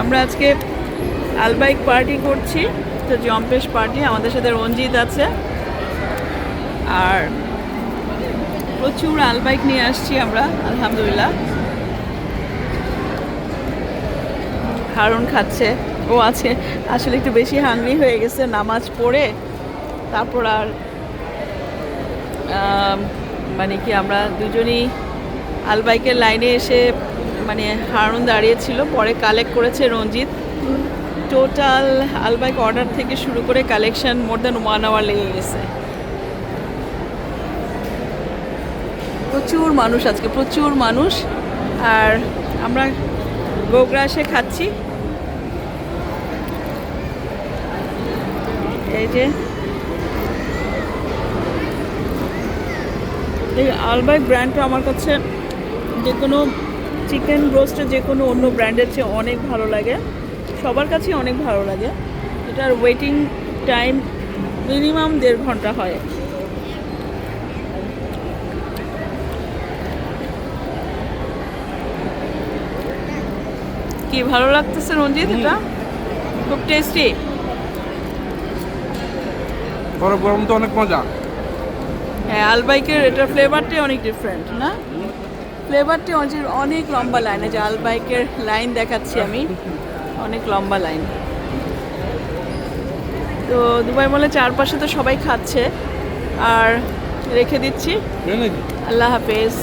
আমরা আজকে Al Baik party করছি, তো জম্পেশ পার্টি, আমাদের সাথে রঞ্জিত আছে। আর প্রচুর আলবাইক নিয়ে আসছি আমরা, আলহামদুলিল্লাহ। হারুন খাচ্ছে, ও আছে। আসলে একটু বেশি হাংরি হয়ে গেছে নামাজ পড়ে। তারপর আর মানে কি আমরা দুজনই আলবাইকের লাইনে এসে মানে হারুন দাঁড়িয়েছিল, পরে কালেক্ট করেছে রঞ্জিত। টোটাল আলবাইক অর্ডার থেকে শুরু করে collection more than one hour লেগে গেছে। প্রচুর মানুষ আজকে, প্রচুর মানুষ। আর আমরা গোগ্রাসে খাচ্ছি। এই যে এই আলবাইক ব্র্যান্ডটা আমার কাছে যে কোনো চিকেন ব্রোস্টে যে কোনো অন্য ব্র্যান্ডের চেয়ে অনেক ভালো লাগে। সবার কাছেই অনেক ভালো লাগে। এটার ওয়েটিং টাইম মিনিমাম দেড় ঘণ্টা হয়। কি ভালো লাগতেছে রঞ্জিত এটা? খুব টেস্টি গরম গরম তো অনেক মজা। হ্যাঁ আলবাইকের এটার ফ্লেভারটাই অনেক ডিফারেন্ট না? ফ্লেভারটি অনেক অনেক লম্বা লাইন আছে আল বাইকের লাইন দেখাচ্ছি আমি। অনেক লম্বা লাইন। তো দুবাই মলে চারপাশে তো সবাই খাচ্ছে। আর রেখে দিচ্ছি। আল্লাহ হাফেজ।